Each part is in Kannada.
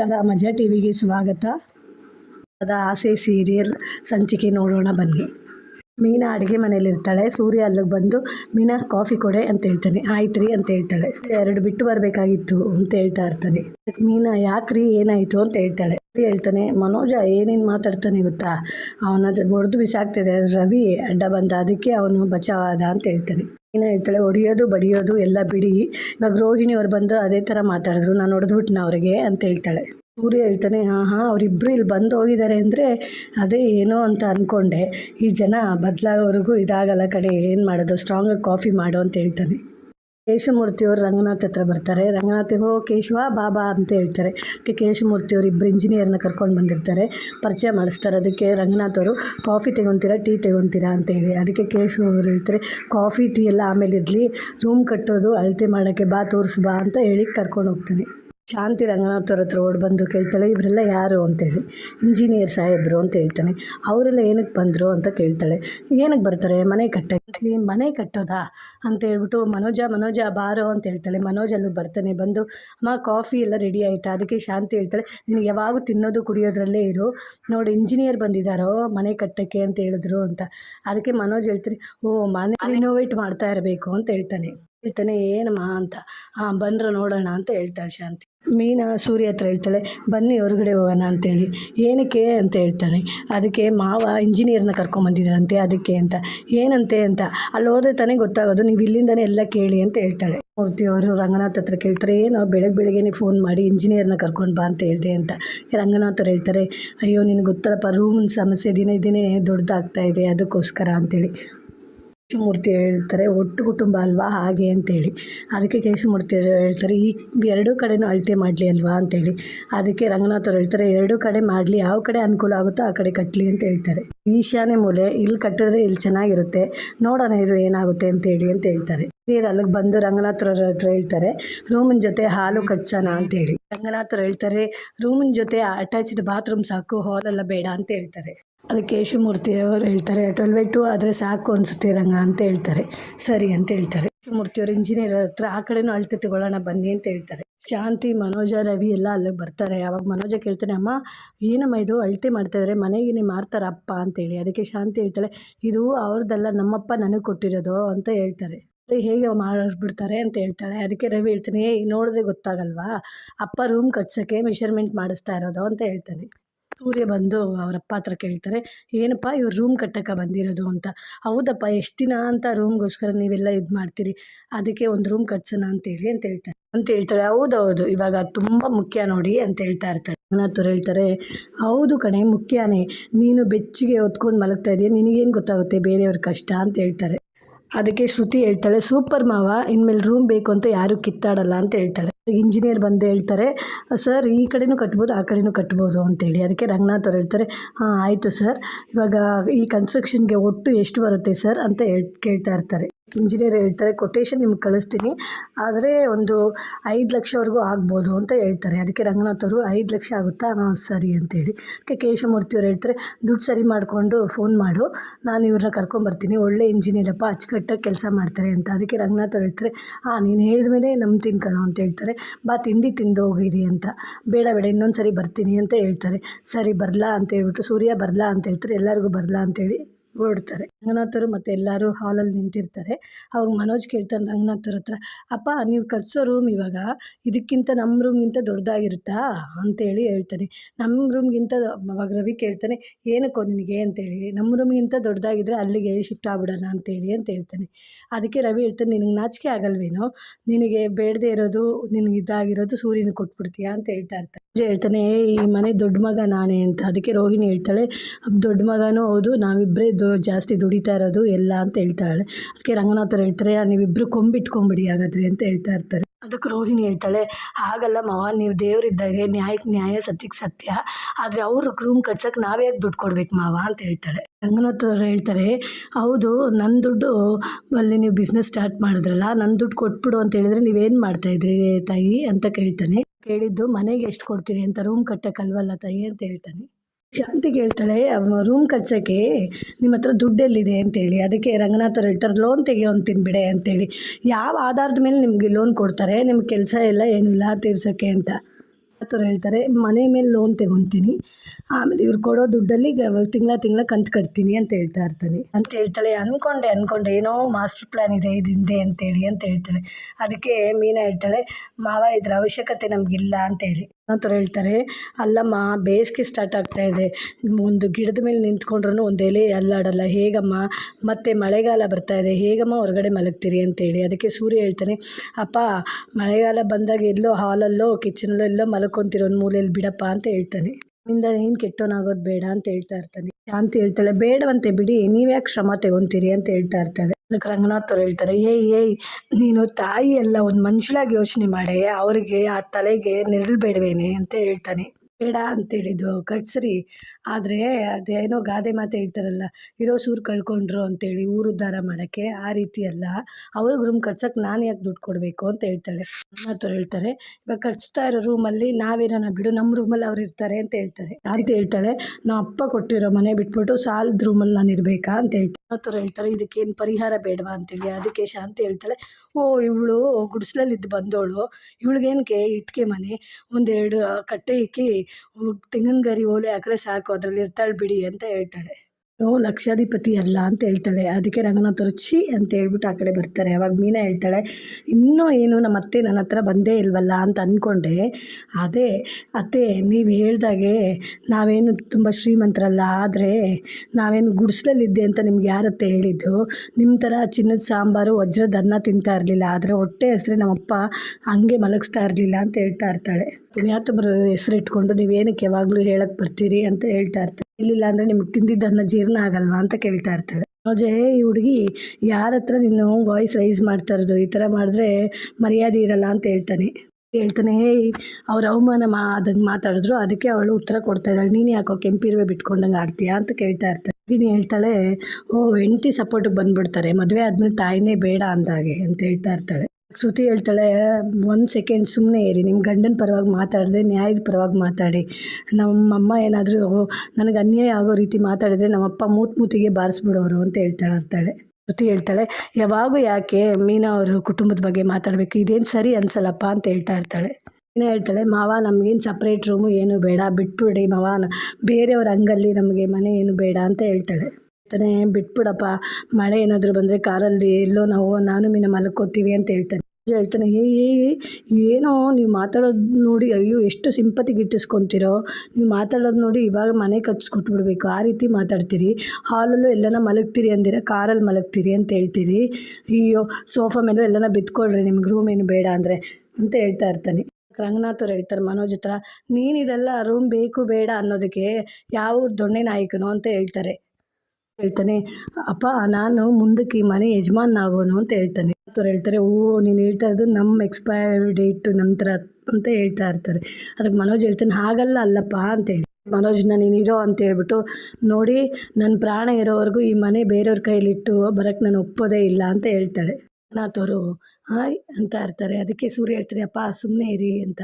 ನಮಸ್ಕಾರ ಮಜಾ ಟಿ ವಿಗೆ ಸ್ವಾಗತ ಆಸೆ ಸೀರಿಯಲ್ ಸಂಚಿಕೆ ನೋಡೋಣ ಬನ್ನಿ. ಮೀನಾ ಅಡುಗೆ ಮನೇಲಿರ್ತಾಳೆ ಸೂರ್ಯ ಅಲ್ಲಿಗೆ ಬಂದು, ಮೀನಾ, ಕಾಫಿ ಕೊಡೆ ಅಂತ ಹೇಳ್ತಾನೆ. ಆಯ್ತು ರೀ ಅಂತ ಹೇಳ್ತಾಳೆ. ಎರಡು ಬಿಟ್ಟು ಬರಬೇಕಾಗಿತ್ತು ಅಂತ ಹೇಳ್ತಾ ಇರ್ತಾನೆ. ಮೀನಾ, ಯಾಕ್ರಿ, ಏನಾಯಿತು? ಅಂತ ಹೇಳ್ತಾಳೆ. ಹೇಳ್ತಾನೆ, ಮನೋಜ, ಏನೇನು ಮಾತಾಡ್ತಾನೆ ಗೊತ್ತಾ? ಅವನ ಹೊಡೆದು ಬಿಸಾಕ್ತಿದೆ. ರವಿ ಅಡ್ಡ ಬಂದ, ಅದಕ್ಕೆ ಅವನು ಬಚಾವಾದ ಅಂತ ಹೇಳ್ತಾನೆ. ಮೀನಾ ಹೇಳ್ತಾಳೆ, ಹೊಡಿಯೋದು, ಬಡಿಯೋದು ಎಲ್ಲ ಬಿಡಿ. ಇವಾಗ ರೋಹಿಣಿ ಅವ್ರು ಬಂದು ಅದೇ ಥರ ಮಾತಾಡಿದ್ರು. ನಾನು ಹೊಡೆದ್ಬಿಟ್ನ ಅವರಿಗೆ? ಅಂತ ಹೇಳ್ತಾಳೆ. ಸೂರ್ಯ ಹೇಳ್ತಾನೆ ಹಾಂ ಹಾಂ ಅವರಿಬ್ಬರು ಇಲ್ಲಿ ಬಂದು ಹೋಗಿದ್ದಾರೆ ಅಂದರೆ ಅದೇ ಏನೋ ಅಂತ ಅಂದ್ಕೊಂಡೆ ಈ ಜನ ಬದಲಾಗೋವರೆಗೂ ಇದಾಗಲ್ಲ ಕಡೆ ಏನು ಮಾಡೋದು? ಸ್ಟ್ರಾಂಗಾಗಿ ಕಾಫಿ ಮಾಡು ಅಂತ ಹೇಳ್ತಾನೆ. ಕೇಶಮೂರ್ತಿಯವರು ರಂಗನಾಥ್ ಹತ್ರ ಬರ್ತಾರೆ. ರಂಗನಾಥ್, ಹೋ, ಕೇಶವ ಬಾಬಾ ಅಂತ ಹೇಳ್ತಾರೆ. ಅದಕ್ಕೆ ಕೇಶಮೂರ್ತಿಯವರು ಇಬ್ಬರು ಇಂಜಿನಿಯರ್ನ ಕರ್ಕೊಂಡು ಬಂದಿರ್ತಾರೆ. ಪರಿಚಯ ಮಾಡಿಸ್ತಾರೆ. ಅದಕ್ಕೆ ರಂಗನಾಥ್ ಅವರು ಕಾಫಿ ತೆಗೊತೀರಾ ಟೀ ತೆಗೊತೀರಾ ಅಂತೇಳಿ ಅದಕ್ಕೆ ಕೇಶವ ಅವರು ಹೇಳ್ತಾರೆ ಕಾಫಿ ಟೀ ಎಲ್ಲ ಆಮೇಲೆ ಇರಲಿ ರೂಮ್ ಕಟ್ಟೋದು, ಅಳತೆ ಮಾಡೋಕ್ಕೆ ಬಾ, ತೋರಿಸು ಬಾ ಅಂತ ಹೇಳಿ ಕರ್ಕೊಂಡು ಹೋಗ್ತಾನೆ. ಶಾಂತಿ ರಂಗನಾಥ್ ಅವ್ರ ಹತ್ರ ಓಡಿ ಬಂದು ಕೇಳ್ತಾಳೆ, ಇವರೆಲ್ಲ ಯಾರು? ಅಂತೇಳಿ. ಇಂಜಿನಿಯರ್ ಸಾಹೇಬರು ಅಂತ ಹೇಳ್ತಾನೆ. ಅವರೆಲ್ಲ ಏನಕ್ಕೆ ಬಂದರು ಅಂತ ಕೇಳ್ತಾಳೆ. ಏನಕ್ಕೆ ಬರ್ತಾರೆ? ಮನೆ ಕಟ್ಟ, ಮನೆ ಕಟ್ಟೋದಾ? ಅಂತ ಹೇಳ್ಬಿಟ್ಟು, ಮನೋಜ ಮನೋಜ, ಬಾರೋ ಅಂತ ಹೇಳ್ತಾಳೆ. ಮನೋಜ್ ಅಲ್ಲಿ ಬರ್ತಾನೆ. ಬಂದು, ಅಮ್ಮ, ಕಾಫಿ ಎಲ್ಲ ರೆಡಿ ಆಯಿತಾ? ಅದಕ್ಕೆ ಶಾಂತಿ ಹೇಳ್ತಾಳೆ. ನಿನಗೆ ಯಾವಾಗ ತಿನ್ನೋದು ಕುಡಿಯೋದ್ರಲ್ಲೇ ಇರು. ನೋಡಿ, ಇಂಜಿನಿಯರ್ ಬಂದಿದ್ದಾರೋ ಮನೆ ಕಟ್ಟಕ್ಕೆ ಅಂತ ಹೇಳಿದ್ರು ಅಂತ. ಅದಕ್ಕೆ ಮನೋಜ್ ಹೇಳ್ತಾರೆ ಓ ಮನೆ ರಿನೋವೇಟ್ ಮಾಡ್ತಾ ಇರಬೇಕು ಅಂತ ಹೇಳ್ತಾನೆ. ಹೇಳ್ತಾನೆ, ಏನಮ್ಮ ಅಂತ. ಹಾಂ ಬಂದ್ರೆ ನೋಡೋಣ ಅಂತ ಹೇಳ್ತಾಳೆ ಶಾಂತಿ. ಮೀನಾ ಸೂರ್ಯ ಹತ್ರ ಹೇಳ್ತಾಳೆ, ಬನ್ನಿ ಹೊರಗಡೆ ಹೋಗೋಣ ಅಂತೇಳಿ. ಏನಕ್ಕೆ ಅಂತ ಹೇಳ್ತಾನೆ ಅದಕ್ಕೆ ಮಾವ ಇಂಜಿನಿಯರ್ನ ಕರ್ಕೊಂಬಂದಿದ್ದಾರಂತೆ ಅದಕ್ಕೆ ಅಂತ. ಏನಂತೆ ಅಂತ. ಅಲ್ಲಿ ಹೋದ್ರೆ ತಾನೇ ಗೊತ್ತಾಗೋದು, ನೀವು ಇಲ್ಲಿಂದನೇ ಎಲ್ಲ ಕೇಳಿ ಅಂತ ಹೇಳ್ತಾಳೆ. ಮೂರ್ತಿ ಅವರು ರಂಗನಾಥ್ ಹತ್ರ ಕೇಳ್ತಾರೆ, ಏನೋ ಬೆಳಗ್ಗೆ ಬೆಳಗ್ಗೆನೇ ಫೋನ್ ಮಾಡಿ ಇಂಜಿನಿಯರ್ನ ಕರ್ಕೊಂಡು ಬಾ ಅಂತ ಹೇಳಿದೆ ಅಂತ. ರಂಗನಾಥ್ ಅವ್ರು ಹೇಳ್ತಾರೆ, ಅಯ್ಯೋ ನಿನಗೆ ಗೊತ್ತಲ್ಲಪ್ಪ ರೂಮಿನ ಸಮಸ್ಯೆ ದಿನೇ ದಿನೇ ದೊಡ್ಡದಾಗ್ತಾ ಇದೆ, ಅದಕ್ಕೋಸ್ಕರ ಅಂತೇಳಿ. ಕೇಶವಮೂರ್ತಿ ಹೇಳ್ತಾರೆ, ಒಟ್ಟು ಕುಟುಂಬ ಅಲ್ವಾ ಹಾಗೆ ಅಂತೇಳಿ. ಅದಕ್ಕೆ ಕೇಶವಮೂರ್ತಿ ಹೇಳ್ತಾರೆ, ಈ ಎರಡೂ ಕಡೆನೂ ಅಳತೆ ಮಾಡಲಿ ಅಲ್ವಾ ಅಂತೇಳಿ. ಅದಕ್ಕೆ ರಂಗನಾಥರು ಹೇಳ್ತಾರೆ, ಎರಡೂ ಕಡೆ ಮಾಡಲಿ, ಯಾವ ಕಡೆ ಅನುಕೂಲ ಆಗುತ್ತೋ ಆ ಕಡೆ ಕಟ್ಟಲಿ ಅಂತ ಹೇಳ್ತಾರೆ. ಈಶಾನ್ಯ ಮೂಲೆ, ಇಲ್ಲಿ ಕಟ್ಟಿದ್ರೆ ಇಲ್ಲಿ ಚೆನ್ನಾಗಿರುತ್ತೆ, ನೋಡೋಣ ಇರು ಏನಾಗುತ್ತೆ ಅಂತೇಳಿ ಅಂತ ಹೇಳ್ತಾರೆ. ಅಲ್ಲಿಗೆ ಬಂದು ರಂಗನಾಥರ ಹತ್ರ ಹೇಳ್ತಾರೆ, ರೂಮಿನ ಜೊತೆ ಹಾಲು ಕಟ್ಸೋಣ ಅಂತೇಳಿ. ರಂಗನಾಥರು ಹೇಳ್ತಾರೆ, ರೂಮಿನ ಜೊತೆ ಅಟ್ಯಾಚ್ಡ್ ಬಾತ್ರೂಮ್ ಸಾಕು ಹಾಲೆಲ್ಲ ಬೇಡ ಅಂತ ಹೇಳ್ತಾರೆ. ಅದಕ್ಕೆ ಅವರು ಹೇಳ್ತಾರೆ ಟ್ವೆಲ್ ಬೈ ಟು ಆದರೆ ಸಾಕು ಅನಿಸುತ್ತೆ ರಂಗ ಅಂತ ಹೇಳ್ತಾರೆ. ಸರಿ ಅಂತ ಹೇಳ್ತಾರೆ. ಯೇಶುಮೂರ್ತಿ ಅವರು ಇಂಜಿನಿಯರ್ ಹತ್ರ, ಆ ಕಡೆನೂ ಅಳ್ತೆ ತಗೊಳ್ಳೋಣ, ಬನ್ನಿ ಅಂತ ಹೇಳ್ತಾರೆ. ಶಾಂತಿ, ಮನೋಜ, ರವಿ ಎಲ್ಲ ಅಲ್ಲಿಗೆ ಬರ್ತಾರೆ. ಆವಾಗ ಮನೋಜ ಕೇಳ್ತಾನೆ, ಅಮ್ಮ, ಏನಮ್ಮ ಇದು? ಅಳತೆ ಮಾಡ್ತಾಯಿದ್ರೆ ಮನೆಗೆ ಮಾರ್ತಾರ ಅಪ್ಪ ಅಂತೇಳಿ ಅದಕ್ಕೆ ಶಾಂತಿ ಹೇಳ್ತಾಳೆ, ಇದು ಅವ್ರದ್ದಲ್ಲ, ನಮ್ಮಪ್ಪ ನನಗೆ ಕೊಟ್ಟಿರೋದು ಅಂತ ಹೇಳ್ತಾರೆ. ಹೇಗೆ ಮಾಡಿಬಿಡ್ತಾರೆ ಅಂತ ಹೇಳ್ತಾಳೆ. ಅದಕ್ಕೆ ರವಿ ಹೇಳ್ತಾನೆ, ಏಯ್, ನೋಡಿದ್ರೆ ಗೊತ್ತಾಗಲ್ವಾ? ಅಪ್ಪ ರೂಮ್ ಕಟ್ಸೋಕ್ಕೆ ಮೆಷರ್ಮೆಂಟ್ ಮಾಡಿಸ್ತಾ ಇರೋದು ಅಂತ ಹೇಳ್ತಾನೆ. ಸೂರ್ಯ ಬಂದು ಅವರಪ್ಪ ಹತ್ರ ಕೇಳ್ತಾರೆ, ಏನಪ್ಪ ಇವ್ರು ರೂಮ್ ಕಟ್ಟಕ್ಕೆ ಬಂದಿರೋದು ಅಂತ? ಹೌದಪ್ಪ, ಎಷ್ಟು ದಿನ ಅಂತ ರೂಮ್ಗೋಸ್ಕರ ನೀವೆಲ್ಲ ಇದು ಮಾಡ್ತೀರಿ, ಅದಕ್ಕೆ ಒಂದು ರೂಮ್ ಕಟ್ಸೋಣ ಅಂತೇಳಿ ಅಂತ ಹೇಳ್ತಾರೆ. ಅಂತ ಹೇಳ್ತಾರೆ. ಹೌದೌದು, ಇವಾಗ ತುಂಬ ಮುಖ್ಯ ನೋಡಿ ಅಂತ ಹೇಳ್ತಾ ಇರ್ತಾರೆ. ರಂಗನಾಥವ್ರು ಹೇಳ್ತಾರೆ, ಹೌದು ಕಣೆ, ಮುಖ್ಯನೇ. ನೀನು ಬೆಚ್ಚಿಗೆ ಹೊತ್ಕೊಂಡು ಮಲಗ್ತಾ ಇದೆಯಾ, ನಿನಗೇನು ಗೊತ್ತಾಗುತ್ತೆ ಬೇರೆಯವ್ರ ಕಷ್ಟ? ಅಂತ ಹೇಳ್ತಾರೆ. ಅದಕ್ಕೆ ಶ್ರುತಿ ಹೇಳ್ತಾಳೆ, ಸೂಪರ್ ಮಾವ, ಇನ್ಮೇಲೆ ರೂಮ್ ಬೇಕು ಅಂತ ಯಾರು ಕಿತ್ತಾಡಲ್ಲ, ಅಂತ ಹೇಳ್ತಾಳೆ. ಇಂಜಿನಿಯರ್ ಬಂದು ಹೇಳ್ತಾರೆ, ಸರ್, ಈ ಕಡೆನೂ ಕಟ್ಬೋದು, ಆ ಕಡೆನೂ ಕಟ್ಬೋದು ಅಂತೇಳಿ. ಅದಕ್ಕೆ ರಂಗನಾಥ್ ಅವ್ರು ಹೇಳ್ತಾರೆ, ಹಾಂ, ಆಯಿತು ಸರ್. ಇವಾಗ ಈ ಕನ್ಸ್ಟ್ರಕ್ಷನ್ಗೆ ಒಟ್ಟು ಎಷ್ಟು ಬರುತ್ತೆ ಸರ್? ಅಂತ ಹೇಳಿ ಕೇಳ್ತಾ ಇರ್ತಾರೆ. ಇಂಜಿನಿಯರ್ ಹೇಳ್ತಾರೆ ಕೊಟೇಶನ್ ನಿಮ್ಗೆ ಕಳಿಸ್ತೀನಿ. ಆದರೆ ಒಂದು ಐದು ಲಕ್ಷವರೆಗೂ ಆಗ್ಬೋದು ಅಂತ ಹೇಳ್ತಾರೆ. ಅದಕ್ಕೆ ರಂಗನಾಥ್ ಅವರು ಐದು ಲಕ್ಷ ಆಗುತ್ತಾ? ಹಾಂ, ಸರಿ ಅಂತೇಳಿ. ಅದಕ್ಕೆ ಕೇಶವಮೂರ್ತಿ ಅವ್ರು ಹೇಳ್ತಾರೆ, ದುಡ್ಡು ಸರಿ ಮಾಡಿಕೊಂಡು ಫೋನ್ ಮಾಡು. ನಾನು ಇವ್ರನ್ನ ಕರ್ಕೊಂಬರ್ತೀನಿ. ಒಳ್ಳೆ ಇಂಜಿನಿಯರಪ್ಪ ಅಚ್ಚುಕಟ್ಟಾಗಿ ಕೆಲಸ ಮಾಡ್ತಾರೆ ಅಂತ. ಅದಕ್ಕೆ ರಂಗನಾಥ್ ಅವ್ರು ಹೇಳ್ತಾರೆ, ಹಾಂ, ನೀನು ಹೇಳಿದ ಮೇಲೆ ನಮ್ಮ ತಿನ್ಕೊಳ್ಳೋ ಅಂತ ಹೇಳ್ತಾರೆ. ಬಾ, ತಿಂಡಿ ತಿಂದು ಹೋಗಿರಿ ಅಂತ. ಬೇಡ ಬೇಡ ಇನ್ನೊಂದು ಸರಿ ಬರ್ತೀನಿ ಅಂತ ಹೇಳ್ತಾರೆ. ಸರಿ, ಬರಲಾ ಅಂತ ಹೇಳ್ಬಿಟ್ಟು, ಸೂರ್ಯ ಬರಲಾ ಅಂತ ಹೇಳ್ತಾರೆ. ಎಲ್ಲರಿಗೂ ಬರಲಾ ಅಂತೇಳಿ ಹೊರಡ್ತಾರೆ. ರಂಗನಾಥರು ಮತ್ತು ಎಲ್ಲರೂ ಹಾಲಲ್ಲಿ ನಿಂತಿರ್ತಾರೆ. ಅವಾಗ ಮನೋಜ್ ಕೇಳ್ತಾನೆ ರಂಗನಾಥವ್ರ ಹತ್ರ, ಅಪ್ಪ, ನೀವು ಕಟ್ಸೋ ರೂಮ್ ಇವಾಗ? ಇದಕ್ಕಿಂತ ನಮ್ಮ ರೂಮ್ಗಿಂತ ದೊಡ್ಡದಾಗಿರುತ್ತಾ? ಅಂತೇಳಿ ಹೇಳ್ತಾನೆ. ನಮ್ಮ ರೂಮ್ಗಿಂತ ಅವಾಗ ರವಿ ಕೇಳ್ತಾನೆ, ಏನಕ್ಕೋ ನಿನಗೆ? ಅಂತೇಳಿ. ನಮ್ಮ ರೂಮ್ಗಿಂತ ದೊಡ್ಡದಾಗಿದ್ದರೆ ಅಲ್ಲಿಗೆ ಶಿಫ್ಟ್ ಆಗ್ಬಿಡೋಣ ಅಂತೇಳಿ ಅಂತ ಹೇಳ್ತಾನೆ. ಅದಕ್ಕೆ ರವಿ ಹೇಳ್ತಾನೆ, ನಿನಗೆ ನಾಚಿಕೆ ಆಗಲ್ವೇನೋ? ನಿನಗೆ ಬೇಡದೇ ಇರೋದು, ನಿನಗೆ ಇದಾಗಿರೋದು ಸೂರ್ಯನ ಕೊಟ್ಬಿಡ್ತೀಯಾ? ಅಂತ ಹೇಳ್ತಾ ಇರ್ತಾನೆ. ಹೇಳ್ತಾನೆ ಈ ಮನೆ ದೊಡ್ಡ ಮಗ ನಾನೇ ಅಂತ. ಅದಕ್ಕೆ ರೋಹಿಣಿ ಹೇಳ್ತಾಳೆ ದೊಡ್ಡ ಮಗನೂ ಹೌದು ನಾವಿಬ್ಬರೇ ದೊ, ಜಾಸ್ತಿ ದುಡಿತಾ ಇರೋದು ಎಲ್ಲ ಅಂತ ಹೇಳ್ತಾಳೆ. ಅದಕ್ಕೆ ರಂಗನಾಥರು ಹೇಳ್ತಾರೆ ನೀವಿಬ್ಬರು ಕೊಂಬಿಟ್ಕೊಂಬಿಡಿ ಹಾಗಾದ್ರೆ ಅಂತ ಹೇಳ್ತಾ ಇರ್ತಾರೆ. ಅದಕ್ಕೆ ರೋಹಿಣಿ ಹೇಳ್ತಾಳೆ, ಹಾಗಲ್ಲ ಮಾವ, ನೀವು ದೇವರಿದ್ದಾಗೆ ನ್ಯಾಯಕ್ಕೆ ನ್ಯಾಯ, ಸತ್ಯಕ್ಕೆ ಸತ್ಯ. ಆದರೆ ಅವರು ರೂಮ್ ಕಟ್ಸಕ್ಕೆ ನಾವೇ ಯಾಕೆ ದುಡ್ಡು ಕೊಡ್ಬೇಕು ಮಾವ? ಅಂತ ಹೇಳ್ತಾಳೆ. ರಂಗನಾಥರು ಹೇಳ್ತಾರೆ, ಹೌದು ನನ್ನ ದುಡ್ಡು ಅಲ್ಲಿ ನೀವು ಬಿಸ್ನೆಸ್ ಸ್ಟಾರ್ಟ್ ಮಾಡಿದ್ರಲ್ಲ ನನ್ನ ದುಡ್ಡು ಕೊಟ್ಬಿಡು ಅಂತ ಹೇಳಿದ್ರೆ ನೀವೇನು ಮಾಡ್ತಾಯಿದ್ರಿ ತಾಯಿ? ಅಂತ ಕೇಳ್ತಾನೆ. ಕೇಳಿದ್ದು, ಮನೆಗೆ ಎಷ್ಟು ಕೊಡ್ತೀರಿ ಅಂತ ರೂಮ್ ಕಟ್ಟೋಕ್ಕಲ್ವಲ್ಲ ತಾಯಿ? ಅಂತ ಹೇಳ್ತಾನೆ. ಶಾಂತಿ ಕೇಳ್ತಾಳೆ ರೂಮ್ ಕಟ್ಸೋಕ್ಕೆ ನಿಮ್ಮ ಹತ್ರ ದುಡ್ಡೆಲ್ಲಿದೆ? ಅಂತೇಳಿ ಅದಕ್ಕೆ ರಂಗನಾಥರ ಇಟ್ಟರೆ ಲೋನ್ ತೆಗಿಯೋಂತೀನಿ ಬಿಡೆ ಅಂತೇಳಿ ಯಾವ ಆಧಾರದ ಮೇಲೆ ನಿಮಗೆ ಲೋನ್ ಕೊಡ್ತಾರೆ? ನಿಮ್ಗೆ ಕೆಲಸ ಇಲ್ಲ ಏನಿಲ್ಲ, ತೀರ್ಸೋಕ್ಕೆ ಅಂತ. ಹತ್ತವ್ರು ಹೇಳ್ತಾರೆ, ಮನೆ ಮೇಲೆ ಲೋನ್ ತಗೊತೀನಿ. ಆಮೇಲೆ ಇವ್ರು ಕೊಡೋ ದುಡ್ಡಲ್ಲಿ ತಿಂಗಳ ತಿಂಗಳ ಕಂತು ಕಟ್ತೀನಿ ಅಂತ ಹೇಳ್ತಾ ಇರ್ತಾನೆ. ಅಂತ ಹೇಳ್ತಾಳೆ ಅಂದ್ಕೊಂಡೆ ಅಂದ್ಕೊಂಡೆ ಏನೋ ಮಾಸ್ಟರ್ ಪ್ಲ್ಯಾನ್ ಇದೆ, ಇದು ಹಿಂದೆ ಅಂತೇಳಿ ಅಂತ ಹೇಳ್ತಾಳೆ. ಅದಕ್ಕೆ ಮೀನಾ ಹೇಳ್ತಾಳೆ, ಮಾವ ಇದ್ರ ಅವಶ್ಯಕತೆ ನಮಗಿಲ್ಲ ಅಂತೇಳಿ ಹತ್ತವ್ರು ಹೇಳ್ತಾರೆ, ಅಲ್ಲಮ್ಮ, ಬೇಸಿಗೆ ಸ್ಟಾರ್ಟ್ ಆಗ್ತಾ ಇದೆ. ಒಂದು ಗಿಡದ ಮೇಲೆ ನಿಂತ್ಕೊಂಡ್ರೂ ಒಂದು ಎಲೆ ಅಲ್ಲಾಡಲ್ಲ. ಹೇಗಮ್ಮ? ಮತ್ತೆ ಮಳೆಗಾಲ ಬರ್ತಾ ಇದೆ. ಹೇಗಮ್ಮ ಹೊರಗಡೆ ಮಲಗ್ತೀರಿ? ಅಂತೇಳಿ. ಅದಕ್ಕೆ ಸೂರ್ಯ ಹೇಳ್ತಾನೆ, ಅಪ್ಪ, ಮಳೆಗಾಲ ಬಂದಾಗ ಎಲ್ಲೋ ಹಾಲಲ್ಲೋ ಕಿಚನಲ್ಲೋ ಎಲ್ಲೋ ಮಲ್ಕೊತಿರೋ ಒಂದು ಮೂಲೆಯಲ್ಲಿ ಬಿಡಪ್ಪ ಅಂತ ಹೇಳ್ತಾನೆ. ನಿಮ್ಮಿಂದ ಏನು ಕೆಟ್ಟೋನಾಗೋದು ಬೇಡ ಅಂತ ಹೇಳ್ತಾ ಇರ್ತಾನೆ. ಶಾಂತಿ ಹೇಳ್ತಾಳೆ, ಬೇಡವಂತೆ ಬಿಡಿ, ನೀವ್ಯಾಕೆ ಶ್ರಮ ತಗೊಂತೀರಿ? ಅಂತ ಹೇಳ್ತಾ ಇರ್ತಾಳೆ. ಅದಕ್ಕೆ ರಂಗನಾಥ್ ಅವ್ರು ಹೇಳ್ತಾರೆ, ಏಯ್ ಏಯ್, ನೀನು ತಾಯಿ ಎಲ್ಲ ಒಂದು ಮನುಷ್ಯಳಾಗಿ ಯೋಚನೆ ಮಾಡಿ, ಅವರಿಗೆ ಆ ತಲೆಗೆ ನೆರಳು ಬೇಡವೇನೆ ಅಂತ ಹೇಳ್ತಾನೆ. ಬೇಡ ಅಂತೇಳಿದ್ದು ಕಟ್ಸ್ರಿ. ಆದರೆ ಅದೇನೋ ಗಾದೆ ಮಾತು ಹೇಳ್ತಾರಲ್ಲ, ಇರೋ ಸೂರು ಕಳ್ಕೊಂಡ್ರು ಅಂತೇಳಿ ಊರು ಉದ್ಧಾರ ಮಾಡೋಕ್ಕೆ ಆ ರೀತಿ ಅಲ್ಲ. ಅವ್ರಿಗೆ ರೂಮ್ ಕಟ್ಸೋಕೆ ನಾನು ಯಾಕೆ ದುಡ್ಡು ಕೊಡಬೇಕು ಅಂತ ಹೇಳ್ತಾಳೆ ಅವ್ರು ಹೇಳ್ತಾರೆ, ಇವಾಗ ಕಟ್ಸ್ತಾ ಇರೋ ರೂಮಲ್ಲಿ ನಾವೇನೋ ಬಿಡು ನಮ್ಮ ರೂಮಲ್ಲಿ ಅವ್ರು ಇರ್ತಾರೆ ಅಂತ ಹೇಳ್ತಾರೆ. ಅಂತ ಹೇಳ್ತಾಳೆ ನಮ್ಮ ಅಪ್ಪ ಕೊಟ್ಟಿರೋ ಮನೆ ಬಿಟ್ಬಿಟ್ಟು ಸಾಲದ ರೂಮಲ್ಲಿ ನಾನು ಇರಬೇಕಾ ಅಂತ ಹೇಳ್ತಾರೆ ಅವ್ರು ಹೇಳ್ತಾರೆ, ಇದಕ್ಕೇನು ಪರಿಹಾರ ಬೇಡವಾ ಅಂತೇಳಿ, ಅದಕ್ಕೆ ಶಾಂತಿ ಹೇಳ್ತಾಳೆ. ಓ, ಇವಳು ಗುಡಿಸ್ಲಲ್ಲಿ ಇದ್ದು ಬಂದವಳು ಇವಳಿಗೇನಕ್ಕೆ ಇಟ್ಕೆ ಮನೆ, ಒಂದೆರಡು ಕಟ್ಟೆ ಇಕ್ಕಿ ತೆಂಗಿನ ಗರಿ ಓಲೆ ಹಾಕಿದ್ರೆ ಸಾಕು ಅದರಲ್ಲಿ ಇರ್ತಾಳೆ ಬಿಡಿ ಅಂತ ಹೇಳ್ತಾಳೆ. ಲಕ್ಷಾಧಿಪತಿ ಅಲ್ಲ ಅಂತ ಹೇಳ್ತಾಳೆ. ಅದಕ್ಕೆ ರಂಗನ ಛೀ ಅಂತ ಹೇಳ್ಬಿಟ್ಟು ಆ ಕಡೆ ಬರ್ತಾರೆ. ಅವಾಗ ಮೀನಾ ಹೇಳ್ತಾಳೆ, ಇನ್ನೂ ಏನು ನಮ್ಮ ಅತ್ತೆ ನನ್ನ ಹತ್ರ ಬಂದೇ ಇಲ್ವಲ್ಲ? ಅಂತ ಅಂದ್ಕೊಂಡೆ ಅದೇ, ಅತ್ತೆ, ನೀವು ಹೇಳ್ದಾಗೆ ನಾವೇನು ತುಂಬ ಶ್ರೀಮಂತರಲ್ಲ, ಆದರೆ ನಾವೇನು ಗುಡಿಸ್ಲಲ್ಲಿದ್ದೆ ಅಂತ ನಿಮ್ಗೆ ಯಾರತ್ತೆ ಹೇಳಿದ್ದು? ನಿಮ್ಮ ಥರ ಚಿನ್ನದ ಸಾಂಬಾರು, ವಜ್ರದ ಅನ್ನ ತಿಂತಾ ಇರಲಿಲ್ಲ, ಆದರೆ ಹೊಟ್ಟೆ ಹೆಸ್ರೆ ನಮ್ಮಪ್ಪ ಹಂಗೆ ಮಲಗಿಸ್ತಾ ಇರಲಿಲ್ಲ ಅಂತ ಹೇಳ್ತಾ ಇರ್ತಾಳೆ. ಪುಣ್ಯಾತ್ಮರ ಹೆಸರು ಇಟ್ಕೊಂಡು ನೀವೇನಕ್ಕೆ ಯಾವಾಗಲೂ ಹೇಳಕ್ಕೆ ಬರ್ತೀರಿ ಅಂತ ಹೇಳ್ತಾ ಇರ್ತಾರೆ ಇಲ್ಲಿಲ್ಲ ಅಂದ್ರೆ ನಿಮ್ಗೆ ತಿಂದಿದ್ದನ್ನ ಜೀರ್ಣ ಆಗಲ್ವಾ ಅಂತ ಕೇಳ್ತಾ ಇರ್ತಾಳೆ ಅಜಯ್ ಈ ಹುಡುಗಿ ಯಾರ ಹತ್ರ ನೀನು ವಾಯ್ಸ್ ರೈಸ್ ಮಾಡ್ತಾ ಇರೋದು? ಈ ಥರ ಮಾಡಿದ್ರೆ ಮರ್ಯಾದೆ ಇರಲ್ಲ ಅಂತ ಹೇಳ್ತಾನೆ. ಹೇಳ್ತಾನೆ ಅವ್ರ ಅವಮಾನ ಮಾ ಅದಂಗೆ ಮಾತಾಡಿದ್ರು, ಅದಕ್ಕೆ ಅವಳು ಉತ್ತರ ಕೊಡ್ತಾ ಇದ್ದಾಳೆ. ನೀನು ಯಾಕೋ ಕೆಂಪಿರುವೆ ಬಿಟ್ಕೊಂಡಂಗೆ ಆಡ್ತೀಯಾ? ಅಂತ ಕೇಳ್ತಾ ಇರ್ತಾಳೆ. ನೀನು ಹೇಳ್ತಾಳೆ, ಓ, ಹೆಂಡತಿ ಸಪೋರ್ಟಿಗೆ ಬಂದ್ಬಿಡ್ತಾರೆ. ಮದುವೆ ಆದಮೇಲೆ ತಾಯಿನೇ ಬೇಡ ಅಂದಾಗೆ, ಅಂತ ಹೇಳ್ತಾ ಇರ್ತಾಳೆ. ಶ್ರುತಿ ಹೇಳ್ತಾಳೆ, ಒಂದು ಸೆಕೆಂಡ್ ಸುಮ್ಮನೆ ಇರಿ. ನಿಮ್ಮ ಗಂಡನ ಪರವಾಗಿ ಮಾತಾಡದೆ, ನ್ಯಾಯದ ಪರವಾಗಿ ಮಾತಾಡಿ. ನಮ್ಮಮ್ಮ ಏನಾದರೂ ನನಗೆ ಅನ್ಯಾಯ ಆಗೋ ರೀತಿ ಮಾತಾಡಿದರೆ ನಮ್ಮಪ್ಪ ಮೂತ್ ಮೂತಿಗೆ ಬಾರಿಸ್ಬಿಡೋರು, ಅಂತ ಹೇಳ್ತಾ ಇರ್ತಾಳೆ. ಶ್ರುತಿ ಹೇಳ್ತಾಳೆ. ಯಾವಾಗೂ ಯಾಕೆ ಮೀನಾ ಅವರು ಕುಟುಂಬದ ಬಗ್ಗೆ ಮಾತಾಡಬೇಕು? ಇದೇನು ಸರಿ ಅನ್ಸಲ್ಲಪ್ಪ ಅಂತ ಹೇಳ್ತಾ ಇರ್ತಾಳೆ. ಮೀನಾ ಹೇಳ್ತಾಳೆ, ಮಾವ ನಮಗೇನು ಸಪ್ರೇಟ್ ರೂಮು ಏನು ಬೇಡ, ಬಿಟ್ಬಿಡಿ ಮಾವ. ಬೇರೆಯವ್ರ ಹಂಗಲ್ಲಿ ನಮಗೆ ಮನೆ ಏನು ಬೇಡ ಅಂತ ಹೇಳ್ತಾಳೆ. ತಾನೇ ಬಿಟ್ಬಿಡಪ್ಪ, ಮಳೆ ಏನಾದರೂ ಬಂದರೆ ಕಾರಲ್ಲಿ ಎಲ್ಲೋ ನಾವು, ನಾನು ಮೀನ ಮಲ್ಕೋತೀವಿ ಅಂತ ಹೇಳ್ತಾನೆ. ಹೇಳ್ತಾನೆ ಏ ಏ ಏನೋ ನೀವು ಮಾತಾಡೋದು ನೋಡಿ ಅಯ್ಯೋ ಎಷ್ಟು ಸಿಂಪತಿ ಗಿಟ್ಟಿಸ್ಕೊತಿರೋ ನೀವು ಮಾತಾಡೋದು ನೋಡಿ ಇವಾಗ ಮನೆ ಕಟ್ಸ್ಕೊಟ್ಬಿಡ್ಬೇಕು ಆ ರೀತಿ ಮಾತಾಡ್ತೀರಿ, ಹಾಲಲ್ಲೂ ಎಲ್ಲನ ಮಲಗ್ತೀರಿ ಅಂದಿರ, ಕಾರಲ್ಲಿ ಮಲಗ್ತೀರಿ ಅಂತ ಹೇಳ್ತೀರಿ, ಅಯ್ಯೋ, ಸೋಫಾ ಮೇಲೂ ಎಲ್ಲನ ಬಿತ್ಕೊಳ್ರಿ, ನಿಮ್ಗೆ ರೂಮ್ ಏನು ಬೇಡ ಅಂದರೆ, ಅಂತ ಹೇಳ್ತಾ ಇರ್ತಾನೆ. ರಂಗನಾಥ್ ಅವ್ರು ಹೇಳ್ತಾರೆ, ಮನೋಜ್ ಹತ್ರ, ನೀನು ಇದೆಲ್ಲ ರೂಮ್ ಬೇಕು ಬೇಡ ಅನ್ನೋದಕ್ಕೆ ಯಾವ ದೊಣ್ಣೆ ನಾಯಕನು? ಅಂತ ಹೇಳ್ತಾರೆ. ಹೇಳ್ತಾನೆ, ಅಪ್ಪ, ನಾನು ಮುಂದಕ್ಕೆ ಮನೆ ಯಜಮಾನಾಗೋನು ಅಂತ ಹೇಳ್ತಾನೆ. ಅವ್ರು ಹೇಳ್ತಾರೆ, ಓ, ನೀನು ಹೇಳ್ತಾ ಇರೋದು ನಮ್ಮ ಎಕ್ಸ್ಪೈರ್ ಡೇಟ್ ನಂತರ ಅಂತ ಹೇಳ್ತಾ ಇರ್ತಾರೆ. ಅದಕ್ಕೆ ಮನೋಜ್ ಹೇಳ್ತಾನೆ, ಹಾಗಲ್ಲ ಅಲ್ಲಪ್ಪ ಅಂತೇಳಿ ಮನೋಜ್ನ, ನೀನು ಇರೋ ಅಂತ ಹೇಳ್ಬಿಟ್ಟು, ನೋಡಿ ನನ್ನ ಪ್ರಾಣ ಇರೋವರೆಗೂ ಈ ಮನೆ ಬೇರೆಯವ್ರ ಕೈಲಿಟ್ಟು ಬರೋಕ್ಕೆ ನಾನು ಒಪ್ಪೋದೇ ಇಲ್ಲ ಅಂತ ಹೇಳ್ತಾಳೆ. ರಂಗನಾಥವರು, ಹಾಯ್ ಅಂತ ಇರ್ತಾರೆ. ಅದಕ್ಕೆ ಸೂರ್ಯ ಹೇಳ್ತಾರೆ, ಅಪ್ಪ ಸುಮ್ಮನೆ ಇರಿ ಅಂತ.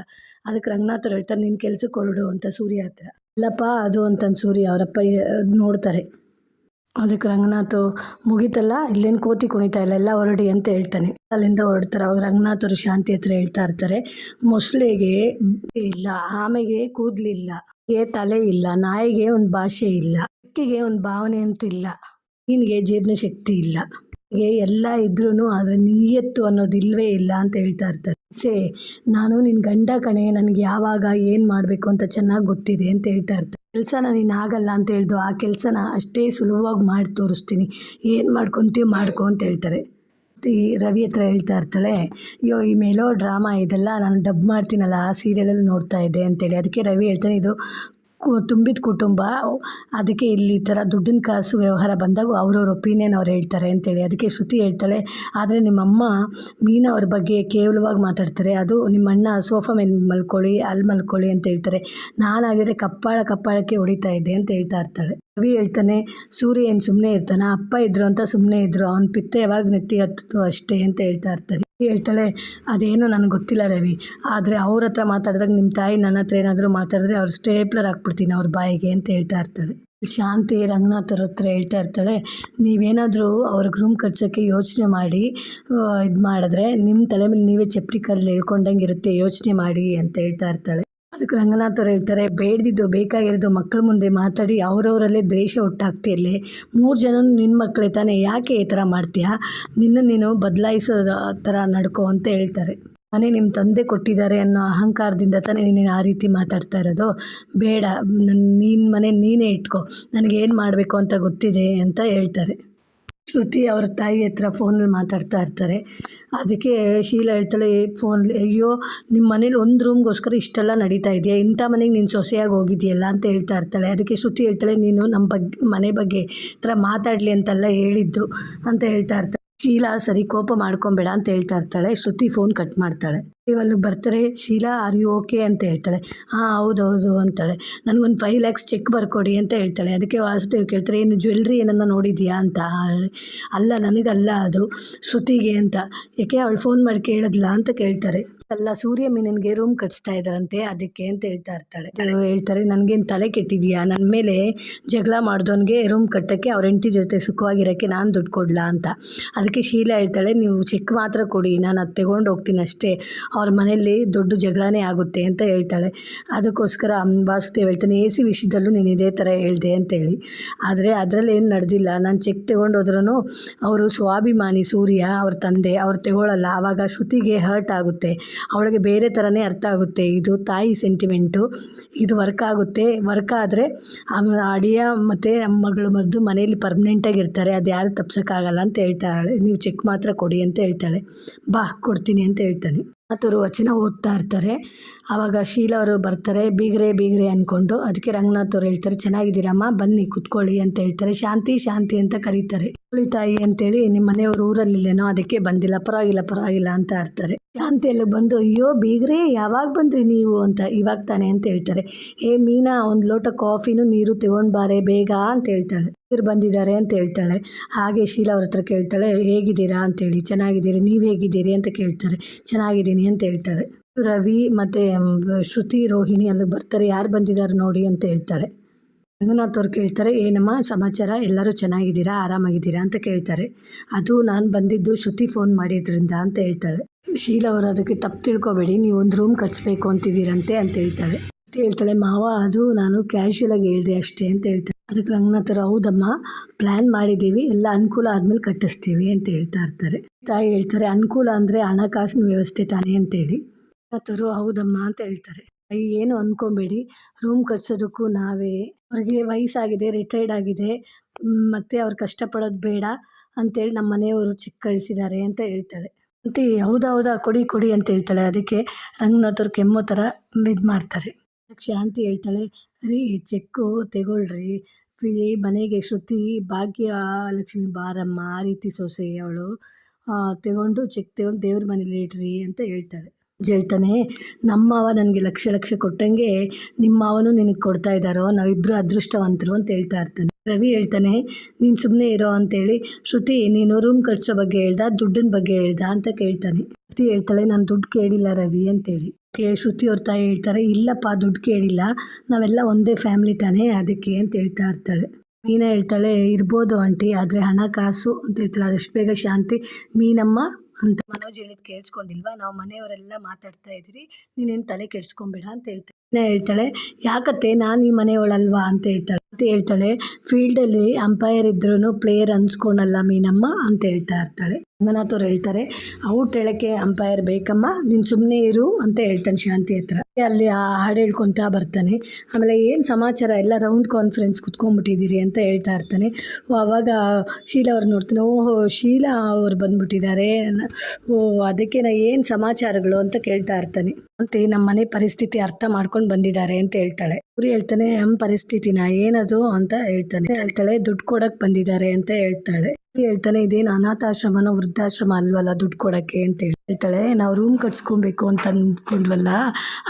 ಅದಕ್ಕೆ ರಂಗನಾಥವ್ರು ಹೇಳ್ತಾರೆ ನಿನ್ನ ಕೆಲಸಕ್ಕೆ ಹೊರಡು ಅಂತ ಸೂರ್ಯ ಹತ್ರ. ಅಲ್ಲಪ್ಪ, ಅದು ಅಂತಂದು ಸೂರ್ಯ ಅವರಪ್ಪ ನೋಡ್ತಾರೆ. ಅದಕ್ಕೆ ರಂಗನಾಥ್ ಮುಗೀತಲ್ಲ, ಇಲ್ಲೇನು ಕೋತಿ ಕುಣಿತಾ ಇಲ್ಲ, ಎಲ್ಲ ಹೊರಡಿ ಅಂತ ಹೇಳ್ತಾನೆ. ಅಲ್ಲಿಂದ ಹೊರಡ್ತಾರೆ ಅವಾಗ ರಂಗನಾಥರು ಶಾಂತಿ ಹತ್ರ ಹೇಳ್ತಾ ಇರ್ತಾರೆ. ಮೊಸಳೆಗೆ ಇಲ್ಲ, ಆಮೆಗೆ ಕೂದಲಿಲ್ಲ ತಲೆ ಇಲ್ಲ, ನಾಯಿಗೆ ಒಂದು ಭಾಷೆ ಇಲ್ಲ ಹಕ್ಕಿಗೆ ಒಂದು ಭಾವನೆ ಅಂತಿಲ್ಲ ನಿನಗೆ ಜೀರ್ಣಶಕ್ತಿ ಇಲ್ಲ. ಎಲ್ಲ ಇದ್ರೂ ಆದರೆ ನಿಯತ್ತು ಅನ್ನೋದು ಇಲ್ಲವೇ ಇಲ್ಲ ಅಂತ ಹೇಳ್ತಾ ಇರ್ತಾರೆ. ಸೇ, ನಾನು ನಿನ್ನ ಗಂಡ ಕಣೆ, ನನಗೆ ಯಾವಾಗ ಏನು ಮಾಡಬೇಕು ಅಂತ ಚೆನ್ನಾಗಿ ಗೊತ್ತಿದೆ ಅಂತ ಹೇಳ್ತಾ ಇರ್ತಾರೆ. ಕೆಲಸನ ನೀನು ಆಗಲ್ಲ ಅಂತ ಹೇಳ್ದು ಆ ಕೆಲಸನ ಅಷ್ಟೇ ಸುಲಭವಾಗಿ ಮಾಡಿ ತೋರಿಸ್ತೀನಿ. ಏನು ಮಾಡ್ಕೊತೀಯೋ ಮಾಡ್ಕೊ ಅಂತ ಹೇಳ್ತಾರೆ. ಈ ರವಿ ಹತ್ರ ಹೇಳ್ತಾ ಇರ್ತಾಳೆ, ಅಯ್ಯೋ, ಈ ಮೇಲೋ ಡ್ರಾಮಾ ಇದೆಲ್ಲ ನಾನು ಡಬ್ ಮಾಡ್ತೀನಲ್ಲ, ಆ ಸೀರಿಯಲಲ್ಲಿ ನೋಡ್ತಾ ಇದ್ದೆ ಅಂತೇಳಿ ಅದಕ್ಕೆ ರವಿ ಹೇಳ್ತಾನೆ, ಇದು ತುಂಬಿದ ಕುಟುಂಬ, ಅದಕ್ಕೆ ಇಲ್ಲಿ ಈ ಥರ ದುಡ್ಡಿನ ಕಾಸು ವ್ಯವಹಾರ ಬಂದಾಗ ಅವ್ರವ್ರ ಒಪಿನಿಯನ್ ಅವ್ರು ಹೇಳ್ತಾರೆ ಅಂತೇಳಿ. ಅದಕ್ಕೆ ಶ್ರುತಿ ಹೇಳ್ತಾಳೆ, ಆದರೆ ನಿಮ್ಮಮ್ಮ ಮೀನಾ ಅವ್ರ ಬಗ್ಗೆ ಕೇವಲವಾಗಿ ಮಾತಾಡ್ತಾರೆ. ಅದು ನಿಮ್ಮ ಅಣ್ಣ ಸೋಫಾ ಮೇಲೆ ಮಲ್ಕೊಳ್ಳಿ, ಅಲ್ಲಿ ಮಲ್ಕೊಳ್ಳಿ ಅಂತ ಹೇಳ್ತಾರೆ. ನಾನಾಗಿದ್ರೆ ಕಪ್ಪಾಳ ಕಪ್ಪಾಳಕ್ಕೆ ಹೊಡಿತಾ ಇದ್ದೆ ಅಂತ ಹೇಳ್ತಾ ಇರ್ತಾಳೆ. ರವಿ ಹೇಳ್ತಾನೆ, ಸೂರ್ಯ ಏನು ಸುಮ್ಮನೆ ಇರ್ತಾನೆ? ಅಪ್ಪ ಇದ್ರು ಅಂತ ಸುಮ್ಮನೆ ಇದ್ರು. ಅವ್ನ ಪಿತ್ತ ಯಾವಾಗ ನೆತ್ತಿ ಹತ್ತಿತು ಅಷ್ಟೇ ಅಂತ ಹೇಳ್ತಾ ಇರ್ತಾರೆ ಹೇಳ್ತಾಳೆ, ಅದೇನೋ ನನಗೆ ಗೊತ್ತಿಲ್ಲ ರವಿ, ಆದರೆ ಅವ್ರ ಹತ್ರ ಮಾತಾಡಿದಾಗ ನಿಮ್ಮ ತಾಯಿ ನನ್ನ ಹತ್ರ ಏನಾದರೂ ಮಾತಾಡಿದ್ರೆ ಅವ್ರು ಸ್ಟೇಪ್ಲರ್ ಹಾಕ್ಬಿಡ್ತೀನಿ ಅವ್ರ ಬಾಯಿಗೆ ಅಂತ ಹೇಳ್ತಾ ಇರ್ತಾಳೆ. ಶಾಂತಿ ರಂಗನಾಥ್ ಹತ್ರ ಹೇಳ್ತಾ ಇರ್ತಾಳೆ, ನೀವೇನಾದರೂ ಅವ್ರಿಗೆ ರೂಮ್ ಕಟ್ಸೋಕ್ಕೆ ಯೋಚನೆ ಮಾಡಿ ಇದು ಮಾಡಿದ್ರೆ ನಿಮ್ಮ ತಲೆ ಮೇಲೆ ನೀವೇ ಚಪ್ಪಲಿ ಕಲ್ಲು ಹೇಳ್ಕೊಂಡಂಗೆ ಇರುತ್ತೆ, ಯೋಚನೆ ಮಾಡಿ ಅಂತ ಹೇಳ್ತಾ ಇರ್ತಾಳೆ. ಅದಕ್ಕೆ ರಂಗನಾಥ್ ಅವ್ರು ಹೇಳ್ತಾರೆ, ಬೇಡ್ದಿದ್ದು ಬೇಕಾಗಿರೋದು ಮಕ್ಕಳ ಮುಂದೆ ಮಾತಾಡಿ, ಅವರವರಲ್ಲೇ ದ್ವೇಷ ಹುಟ್ಟಾಗ್ತಿರಲಿ ಮೂರು ಜನ ನಿನ್ನ ಮಕ್ಕಳೇ ತಾನೇ, ಯಾಕೆ ಈ ಥರ ಮಾಡ್ತೀಯಾ? ನಿನ್ನ ನೀನು ಬದಲಾಯಿಸೋ ಥರ ನಡ್ಕೊ ಅಂತ ಹೇಳ್ತಾರೆ. ಮನೆ ನಿಮ್ಮ ತಂದೆ ಕೊಟ್ಟಿದ್ದಾರೆ ಅನ್ನೋ ಅಹಂಕಾರದಿಂದ ತಾನೇ ನೀನು ಆ ರೀತಿ ಮಾತಾಡ್ತಾ ಇರೋದು. ಬೇಡ ನನ್ನ ನಿನ್ನ ಮನೆ ನೀನೇ ಇಟ್ಕೊ. ನನಗೇನು ಮಾಡಬೇಕು ಅಂತ ಗೊತ್ತಿದೆ ಅಂತ ಹೇಳ್ತಾರೆ. ಶ್ರುತಿ ಅವ್ರ ತಾಯಿ ಹತ್ರ ಫೋನಲ್ಲಿ ಮಾತಾಡ್ತಾ ಇರ್ತಾರೆ. ಅದಕ್ಕೆ ಶೀಲಾ ಹೇಳ್ತಾಳೆ ಫೋನಲ್ಲಿ ಅಯ್ಯೋ ನಿಮ್ಮ ಮನೇಲಿ ಒಂದು ರೂಮ್ಗೋಸ್ಕರ ಇಷ್ಟೆಲ್ಲ ನಡೀತಾ ಇದೆಯಾ? ಇಂಥ ಮನೆಗೆ ನೀನು ಸೊಸೆಯಾಗಿ ಹೋಗಿದೆಯಲ್ಲ? ಅಂತ ಹೇಳ್ತಾ ಇರ್ತಾಳೆ. ಅದಕ್ಕೆ ಶ್ರುತಿ ಹೇಳ್ತಾಳೆ, ನೀನು ನಮ್ಮ ಬಗ್ಗೆ ಮನೆ ಬಗ್ಗೆ ಈ ಥರ ಮಾತಾಡಲಿ ಅಂತೆಲ್ಲ ಹೇಳಿದ್ದು ಅಂತ ಹೇಳ್ತಾ ಇರ್ತಾಳೆ. ಶೀಲಾ ಸರಿ ಕೋಪ ಮಾಡ್ಕೊಬೇಡ ಅಂತ ಹೇಳ್ತಾ ಇರ್ತಾಳೆ. ಶ್ರುತಿ ಫೋನ್ ಕಟ್ ಮಾಡ್ತಾಳೆ. ಇವಲ್ಲಿ ಬರ್ತಾರೆ, ಶೀಲಾ ಆರ್ ಯು ಓಕೆ ಅಂತ ಹೇಳ್ತಾಳೆ. ಹಾಂ, ಹೌದೌದು, ಅಂತಾಳೆ. ನನಗೊಂದು ಫೈವ್ ಲ್ಯಾಕ್ಸ್ ಚೆಕ್ ಬರ್ಕೊಡಿ, ಅಂತ ಹೇಳ್ತಾಳೆ. ಅದಕ್ಕೆ ವಾಸುದೇವ್ ಕೇಳ್ತಾರೆ, ಏನು ಜ್ಯುವೆಲ್ರಿ ಏನನ್ನ ನೋಡಿದ್ಯಾ? ಅಂತ. ಅಲ್ಲ, ನನಗಲ್ಲ ಅದು. ಶ್ರುತಿಗೆ, ಅಂತ. ಏಕೆ ಅವಳು ಫೋನ್ ಮಾಡಿ ಕೇಳಿದ್ಲಾ? ಅಂತ ಕೇಳ್ತಾರೆ. ಅಲ್ಲ ಸೂರ್ಯ ಮೀನನ್ಗೆ ರೂಮ್ ಕಟ್ಸ್ತಾ ಇದ್ದಾರಂತೆ, ಅದಕ್ಕೆ ಅಂತ ಹೇಳ್ತಾ ಇರ್ತಾಳೆ. ಹೇಳ್ತಾರೆ, ನನಗೇನು ತಲೆ ಕೆಟ್ಟಿದ್ಯಾ? ನನ್ನ ಮೇಲೆ ಜಗಳ ಮಾಡಿದವನಿಗೆ ರೂಮ್ ಕಟ್ಟೋಕ್ಕೆ ಅವ್ರ ಹೆಂಡತಿ ಜೊತೆ ಸುಖವಾಗಿರೋಕ್ಕೆ ನಾನು ದುಡ್ಡು ಕೊಡಲಾ? ಅಂತ. ಅದಕ್ಕೆ ಶೀಲಾ ಹೇಳ್ತಾಳೆ, ನೀವು ಚೆಕ್ ಮಾತ್ರ ಕೊಡಿ, ನಾನು ಅದು ತಗೊಂಡು ಹೋಗ್ತೀನಿ ಅಷ್ಟೇ. ಅವ್ರ ಮನೆಯಲ್ಲಿ ದೊಡ್ಡ ಜಗಳನೇ ಆಗುತ್ತೆ, ಅಂತ ಹೇಳ್ತಾಳೆ. ಅದಕ್ಕೋಸ್ಕರ ವಾಸುದೇವ್ ಹೇಳ್ತಾನೆ, ಎ ಸಿ ವಿಷಯದಲ್ಲೂ ನೀನು ಇದೇ ಥರ ಹೇಳಿದೆ ಅಂತೇಳಿ ಆದರೆ ಅದರಲ್ಲಿ ಏನು ನಡೆದಿಲ್ಲ. ನಾನು ಚೆಕ್ ತಗೊಂಡೋದ್ರೂ ಅವರು ಸ್ವಾಭಿಮಾನಿ ಸೂರ್ಯ, ಅವ್ರ ತಂದೆ, ಅವ್ರು ತಗೊಳ್ಳಲ್ಲ ಆವಾಗ ಶ್ರುತಿಗೆ ಹರ್ಟ್ ಆಗುತ್ತೆ. ಅವಳಿಗೆ ಬೇರೆ ಥರನೇ ಅರ್ಥ ಆಗುತ್ತೆ. ಇದು ತಾಯಿ ಸೆಂಟಿಮೆಂಟು ಇದು ವರ್ಕ್ ಆಗುತ್ತೆ. ವರ್ಕ್ ಆದರೆ ಅಡಿಯ ಮತ್ತು ಮಗಳು ಮದ್ದು ಮನೆಯಲ್ಲಿ ಪರ್ಮನೆಂಟಾಗಿ ಇರ್ತಾರೆ. ಅದು ಯಾರು ತಪ್ಸೋಕ್ಕಾಗಲ್ಲ ಅಂತ ಹೇಳ್ತಾಳೆ. ನೀವು ಚೆಕ್ ಮಾತ್ರ ಕೊಡಿ ಅಂತ ಹೇಳ್ತಾಳೆ. ಬಾ, ಕೊಡ್ತೀನಿ ಅಂತ ಹೇಳ್ತಾನೆ. ಆತರು ವಚನ ಓದ್ತಾ ಇರ್ತಾರೆ. ಆವಾಗ ಶೀಲಾ ಅವರು ಬರ್ತಾರೆ. ಬೀಗ್ರೆ ಬೀಗ್ರೆ ಅಂದ್ಕೊಂಡು ಅದಕ್ಕೆ ರಂಗನಾಥ್ ಅವ್ರು ಹೇಳ್ತಾರೆ, ಚೆನ್ನಾಗಿದ್ದೀರಮ್ಮ, ಬನ್ನಿ, ಕುತ್ಕೊಳ್ಳಿ ಅಂತ ಹೇಳ್ತಾರೆ. ಶಾಂತಿ ಶಾಂತಿ ಅಂತ ಕರೀತಾರೆ. ತಾಯಿ ಅಂತೇಳಿ ನಿಮ್ಮ ಮನೆಯವರು ಊರಲ್ಲಿಲ್ಲೇನೋ ಅದಕ್ಕೆ ಬಂದಿಲ್ಲ, ಪರವಾಗಿಲ್ಲ ಪರವಾಗಿಲ್ಲ ಅಂತ ಇರ್ತಾರೆ ಶಾಂತಿ ಎಲ್ಲ ಬಂದು, ಅಯ್ಯೋ ಬೀಗ್ರೆ, ಯಾವಾಗ ಬಂದ್ರಿ ನೀವು? ಅಂತ ಇವಾಗ ತಾನೆ ಅಂತ ಹೇಳ್ತಾರೆ. ಏ ಮೀನಾ, ಒಂದು ಲೋಟ ಕಾಫಿನೂ ನೀರು ತಗೊಂಡು ಬಾರೆ, ಬೇಗ ಅಂತ ಹೇಳ್ತಾಳೆ. ಇವ್ರು ಬಂದಿದ್ದಾರೆ ಅಂತ ಹೇಳ್ತಾಳೆ. ಹಾಗೆ ಶೀಲಾ ಅವ್ರ ಹತ್ರ ಕೇಳ್ತಾಳೆ, ಹೇಗಿದ್ದೀರಾ? ಅಂತೇಳಿ ಚೆನ್ನಾಗಿದ್ದೀರಿ, ನೀವು ಹೇಗಿದ್ದೀರಿ? ಅಂತ ಕೇಳ್ತಾರೆ. ಚೆನ್ನಾಗಿದ್ದೀನಿ ಅಂತ ಹೇಳ್ತಾಳೆ. ರವಿ ಮತ್ತು ಶ್ರುತಿ, ರೋಹಿಣಿ ಅಲ್ಲಿಗೆ ಬರ್ತಾರೆ. ಯಾರು ಬಂದಿದ್ದಾರೆ ನೋಡಿ ಅಂತ ಹೇಳ್ತಾಳೆ. ರಂಗನಾಥ್ ಅವ್ರು ಕೇಳ್ತಾರೆ, ಏನಮ್ಮ ಸಮಾಚಾರ? ಎಲ್ಲರೂ ಚೆನ್ನಾಗಿದ್ದೀರಾ? ಆರಾಮಾಗಿದ್ದೀರಾ? ಅಂತ ಕೇಳ್ತಾರೆ. ಅದು ನಾನು ಬಂದಿದ್ದು ಶ್ರುತಿ ಫೋನ್ ಮಾಡಿದ್ರಿಂದ ಅಂತ ಹೇಳ್ತಾಳೆ. ಶೀಲಾ ಅವರು ಅದಕ್ಕೆ ತಪ್ಪು ತಿಳ್ಕೊಬೇಡಿ, ನೀವು ಒಂದು ರೂಮ್ ಕಟ್ಸ್ಬೇಕು ಅಂತಿದ್ದೀರಂತೆ ಅಂತ ಹೇಳ್ತಾಳೆ. ಹೇಳ್ತಾಳೆ, ಮಾವ, ಅದು ನಾನು ಕ್ಯಾಶುಯಲಾಗಿ ಹೇಳಿದೆ ಅಷ್ಟೇ ಅಂತ ಹೇಳ್ತಾಳೆ. ಅದಕ್ಕೆ ರಂಗನಾಥರು, ಹೌದಮ್ಮ ಪ್ಲ್ಯಾನ್ ಮಾಡಿದ್ದೀವಿ, ಎಲ್ಲ ಅನುಕೂಲ ಆದಮೇಲೆ ಕಟ್ಟಿಸ್ತೀವಿ ಅಂತ ಹೇಳ್ತಾ ಇರ್ತಾರೆ. ತಾಯಿ ಹೇಳ್ತಾರೆ, ಅನುಕೂಲ ಅಂದರೆ ಹಣಕಾಸಿನ ವ್ಯವಸ್ಥೆ ತಾನೇ ಅಂತೇಳಿ ರಂಗನಾಥರು, ಹೌದಮ್ಮ ಅಂತ ಹೇಳ್ತಾರೆ. ಏನು ಅಂದ್ಕೊಬೇಡಿ ರೂಮ್ ಕಟ್ಸೋದಕ್ಕೂ ನಾವೇ. ಅವ್ರಿಗೆ ವಯಸ್ಸಾಗಿದೆ ರಿಟೈರ್ಡ್ ಆಗಿದೆ. ಮತ್ತು ಅವ್ರು ಕಷ್ಟಪಡೋದು ಬೇಡ ಅಂತೇಳಿ ನಮ್ಮ ಮನೆಯವರು ಚಿಕ್ಕ ಕಳಿಸಿದ್ದಾರೆ ಅಂತ ಹೇಳ್ತಾಳೆ. ಮತ್ತು ಹೌದಾ ಹೌದಾ, ಕೊಡಿ ಕೊಡಿ ಅಂತ ಹೇಳ್ತಾಳೆ. ಅದಕ್ಕೆ ರಂಗನಾಥವ್ರು ಕೆಮ್ಮೋ ಥರ ಇದು ಮಾಡ್ತಾರೆ. ಶಾಂತಿ ಹೇಳ್ತಾಳೆ. ರೀ, ಚೆಕ್ಕು ತೆಗೊಳ್ರಿ. ಫ್ರೀ ಮನೆಗೆ ಶ್ರುತಿ, ಭಾಗ್ಯ ಲಕ್ಷ್ಮಿ ಬಾರಮ್ಮ, ಆ ರೀತಿ ಸೊಸೆ ಅವಳು. ತಗೊಂಡು ಚೆಕ್ ತಗೊಂಡು ದೇವ್ರ ಮನೇಲಿ ಇಡ್ರಿ ಅಂತ ಹೇಳ್ತಾಳೆ. ಹೇಳ್ತಾನೆ ನಮ್ಮವ ನನಗೆ ಲಕ್ಷ ಲಕ್ಷ ಕೊಟ್ಟಂಗೆ ನಿಮ್ಮ ಮಾವನು ನಿನಗೆ ಕೊಡ್ತಾ ಇದ್ದಾರೋ ನಾವಿಬ್ಬರು ಅದೃಷ್ಟವಂತರು ಅಂತ ಹೇಳ್ತಾ ಇರ್ತಾನೆ. ರವಿ ಹೇಳ್ತಾನೆ, ನೀನು ಸುಮ್ಮನೆ ಇರೋ ಅಂತೇಳಿ, ಶ್ರುತಿ ನೀನು ರೂಮ್ ಖರ್ಚೋ ಬಗ್ಗೆ ಹೇಳ್ದ, ದುಡ್ಡಿನ ಬಗ್ಗೆ ಹೇಳ್ದ ಅಂತ ಕೇಳ್ತಾನೆ. ಶ್ರುತಿ ಹೇಳ್ತಾಳೆ, ನಾನು ದುಡ್ಡು ಕೇಳಿಲ್ಲ ರವಿ ಅಂತೇಳಿ. ಶ್ರುತಿ ಅವ್ರ ತಾಯಿ ಹೇಳ್ತಾರೆ, ಇಲ್ಲಪ್ಪ, ದುಡ್ಡು ಕೇಳಿಲ್ಲ, ನಾವೆಲ್ಲ ಒಂದೇ ಫ್ಯಾಮಿಲಿ ತಾನೇ ಅದಕ್ಕೆ ಅಂತ ಹೇಳ್ತಾ ಇರ್ತಾಳೆ. ಮೀನಾ ಹೇಳ್ತಾಳೆ, ಇರ್ಬೋದು ಆಂಟಿ, ಆದರೆ ಹಣಕಾಸು ಅಂತ ಹೇಳ್ತಾಳೆ, ಅದಷ್ಟು ಬೇಗ ಶಾಂತಿ, ಮೀನಮ್ಮ? ಅಂತ ಮನೋಜ್ ಹೇಳಿದ್ ಕೇಳಿಸ್ಕೊಂಡಿಲ್ವಾ? ನಾವು ಮನೆಯವರೆಲ್ಲ ಮಾತಾಡ್ತಾ ಇದ್ದೀರಿ. ನೀನೇನು ತಲೆ ಕೆಡ್ಸ್ಕೊಂಬೇಡ ಅಂತ ಹೇಳ್ತಾಳೆ ಮೀನಾ ಹೇಳ್ತಾಳೆ. ಯಾಕತ್ತೆ, ನಾನು ಈ ಮನೆಯವಳಲ್ವಾ ಅಂತ ಹೇಳ್ತಾಳೆ. ಅಂತ ಹೇಳ್ತಾಳೆ, ಫೀಲ್ಡಲ್ಲಿ ಅಂಪೈರ್ ಇದ್ರೂ ಪ್ಲೇಯರ್ ಅನ್ಸ್ಕೊಳಲ್ಲ ಮೀನಮ್ಮ ಅಂತ ಹೇಳ್ತಾ ಇರ್ತಾಳೆ. ರಂಗನಾಥ್ ಅವ್ರು ಹೇಳ್ತಾರೆ ಔಟ್ ಹೇಳಕ್ಕೆ ಅಂಪೈರ್ ಬೇಕಮ್ಮ, ನೀನು ಸುಮ್ಮನೆ ಇರು ಅಂತ ಹೇಳ್ತಾನೆ ಶಾಂತಿ ಹತ್ರ. ಅಲ್ಲಿ ಆ ಹಾಡು ಹೇಳ್ಕೊತಾ ಬರ್ತಾನೆ. ಆಮೇಲೆ ಏನು ಸಮಾಚಾರ, ಎಲ್ಲ ರೌಂಡ್ ಕಾನ್ಫರೆನ್ಸ್ ಕುತ್ಕೊಂಡ್ಬಿಟ್ಟಿದ್ದೀರಿ ಅಂತ ಹೇಳ್ತಾ ಇರ್ತಾನೆ. ಅವಾಗ ಶೀಲಾ ಅವ್ರು ನೋಡ್ತಾನೆ, ಓಹೋ, ಶೀಲಾ ಅವ್ರು ಬಂದ್ಬಿಟ್ಟಿದ್ದಾರೆ. ಓ, ಅದಕ್ಕೆ ನಾ ಏನು ಸಮಾಚಾರಗಳು ಅಂತ ಕೇಳ್ತಾ ಇರ್ತಾನೆ. ಮತ್ತೆ ನಮ್ಮ ಮನೆ ಪರಿಸ್ಥಿತಿ ಅರ್ಥ ಮಾಡ್ಕೊಂಡು ಬಂದಿದ್ದಾರೆ ಅಂತ ಹೇಳ್ತಾಳೆ. ಗುರಿ ಹೇಳ್ತಾನೆ ನಮ್ಮ ಪರಿಸ್ಥಿತಿನ ಏನದು? ಅಂತ ಹೇಳ್ತಾನೆ. ಹೇಳ್ತಾಳೆ, ದುಡ್ಡು ಕೊಡಕ್ ಬಂದಿದ್ದಾರೆ ಅಂತ ಹೇಳ್ತಾಳೆ. ಹೇಳ್ತಾನೆ, ಇದೇನು ಅನಾಥಾಶ್ರಮನೋ ವೃದ್ಧಾಶ್ರಮ ಅಲ್ವಲ್ಲ ದುಡ್ಡು ಕೊಡಕ್ಕೆ? ಅಂತ ಹೇಳಿ. ಹೇಳ್ತಾಳೆ, ನಾವು ರೂಮ್ ಕಟ್ಸ್ಕೊಬೇಕು ಅಂತ ಅಂದ್ಕೊಂಡ್ವಲ್ಲ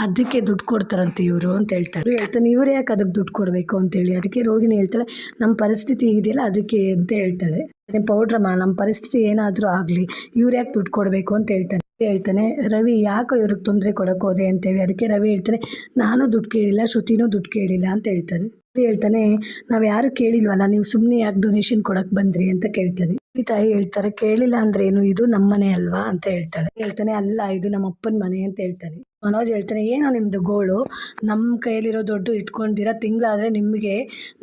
ಅದಕ್ಕೆ ದುಡ್ಡು ಕೊಡ್ತಾರಂತೆ ಇವರು ಅಂತ ಹೇಳ್ತಾರೆ ಹೇಳ್ತಾನೆ, ಇವ್ರು ಯಾಕೆ ಅದಕ್ಕೆ ದುಡ್ಡು ಕೊಡಬೇಕು? ಅಂತೇಳಿ ಅದಕ್ಕೆ ರೋಗಿಣಿ ಹೇಳ್ತಾಳೆ ನಮ್ಮ ಪರಿಸ್ಥಿತಿ ಇದೆಯಲ್ಲ ಅದಕ್ಕೆ, ಅಂತ ಹೇಳ್ತಾಳೆ. ಪೌಡ್ರಮ್ಮ ನಮ್ಮ ಪರಿಸ್ಥಿತಿ ಏನಾದರೂ ಆಗಲಿ, ಇವ್ರು ಯಾಕೆ ದುಡ್ಡು ಕೊಡಬೇಕು? ಅಂತ ಹೇಳ್ತಾನೆ. ಹೇಳ್ತಾನೆ, ರವಿ, ಯಾಕೋ ಇವ್ರಿಗೆ ತೊಂದರೆ ಕೊಡಕ್ಕೆ ಹೋದೆ? ಅಂತೇಳಿ ಅದಕ್ಕೆ ರವಿ ಹೇಳ್ತಾನೆ, ನಾನು ದುಡ್ಡು ಕೇಳಿಲ್ಲ, ಶ್ರುತಿನೂ ದುಡ್ಡು ಕೇಳಿಲ್ಲ ಅಂತ ಹೇಳ್ತಾನೆ. ಹೇಳ್ತಾನೆ, ನಾವು ಯಾರು ಕೇಳಿಲ್ವಲ್ಲ, ನೀವು ಸುಮ್ಮನೆ ಯಾಕೆ ಡೊನೇಷನ್ ಕೊಡಕ್ಕೆ ಬಂದ್ರಿ? ಅಂತ ಕೇಳ್ತಾನೆ. ಈ ತಾಯಿ ಹೇಳ್ತಾರೆ, ಕೇಳಿಲ್ಲ ಅಂದ್ರೆ ಏನು? ಇದು ನಮ್ಮ ಮನೆ ಅಲ್ವಾ? ಅಂತ ಹೇಳ್ತಾಳೆ. ಹೇಳ್ತಾನೆ, ಅಲ್ಲ, ಇದು ನಮ್ಮ ಅಪ್ಪನ ಮನೆ ಅಂತ ಹೇಳ್ತಾನೆ. ಮನೋಜ್ ಹೇಳ್ತಾನೆ, ಏನೋ ನಿಮ್ಮದು ಗೋಳು ನಮ್ಮ ಕೈಯಲ್ಲಿರೋ ದುಡ್ಡು ಇಟ್ಕೊಂಡಿರ, ತಿಂಗಳಾದರೆ ನಿಮಗೆ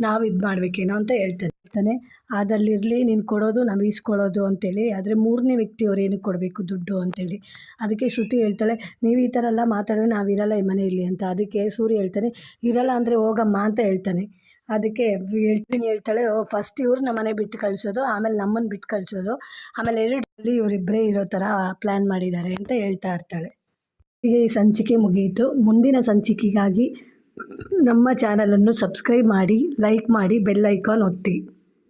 ನಾವು ಇದು ಮಾಡಬೇಕೇನೋ ಅಂತ ಹೇಳ್ತಾನೆ. ಹೇಳ್ತಾನೆ ಅದಲ್ಲಿರಲಿ ನೀನು ಕೊಡೋದು ನಾವು ಈಸ್ಕೊಳ್ಳೋದು ಅಂತೇಳಿ, ಆದರೆ ಮೂರನೇ ವ್ಯಕ್ತಿಯವ್ರು ಏನಕ್ಕೆ ಕೊಡಬೇಕು ದುಡ್ಡು ಅಂತೇಳಿ. ಅದಕ್ಕೆ ಶ್ರುತಿ ಹೇಳ್ತಾಳೆ, ನೀವು ಈ ಥರ ಎಲ್ಲ ಮಾತಾಡಿದ್ರೆ ನಾವು ಇರಲ್ಲ ಈ ಮನೆಯಲ್ಲಿ ಅಂತ. ಅದಕ್ಕೆ ಸೂರ್ಯ ಹೇಳ್ತಾನೆ, ಇರಲ್ಲ ಅಂದರೆ ಹೋಗಮ್ಮ ಅಂತ ಹೇಳ್ತಾನೆ. ಅದಕ್ಕೆ ಹೇಳ್ತೀನಿ, ಹೇಳ್ತಾಳೆ, ಓ ಫಸ್ಟ್ ಇವ್ರು ನಮ್ಮ ಮನೆ ಬಿಟ್ಟು ಕಳಿಸೋದು, ಆಮೇಲೆ ನಮ್ಮನ್ನು ಬಿಟ್ಟು ಕಳಿಸೋದು, ಆಮೇಲೆ ಎರಡರಲ್ಲಿ ಇವರಿಬ್ಬರೇ ಇರೋ ಥರ ಪ್ಲ್ಯಾನ್ ಮಾಡಿದ್ದಾರೆ ಅಂತ ಹೇಳ್ತಾ ಇರ್ತಾಳೆ. ಈ ಸಂಚಿಕೆ ಮುಗಿಯಿತು ಮುಂದಿನ ಸಂಚಿಕೆಗಾಗಿ ನಮ್ಮ ಚಾನಲನ್ನು ಸಬ್ಸ್ಕ್ರೈಬ್ ಮಾಡಿ ಲೈಕ್ ಮಾಡಿ ಬೆಲ್ ಐಕಾನ್ ಒತ್ತಿ.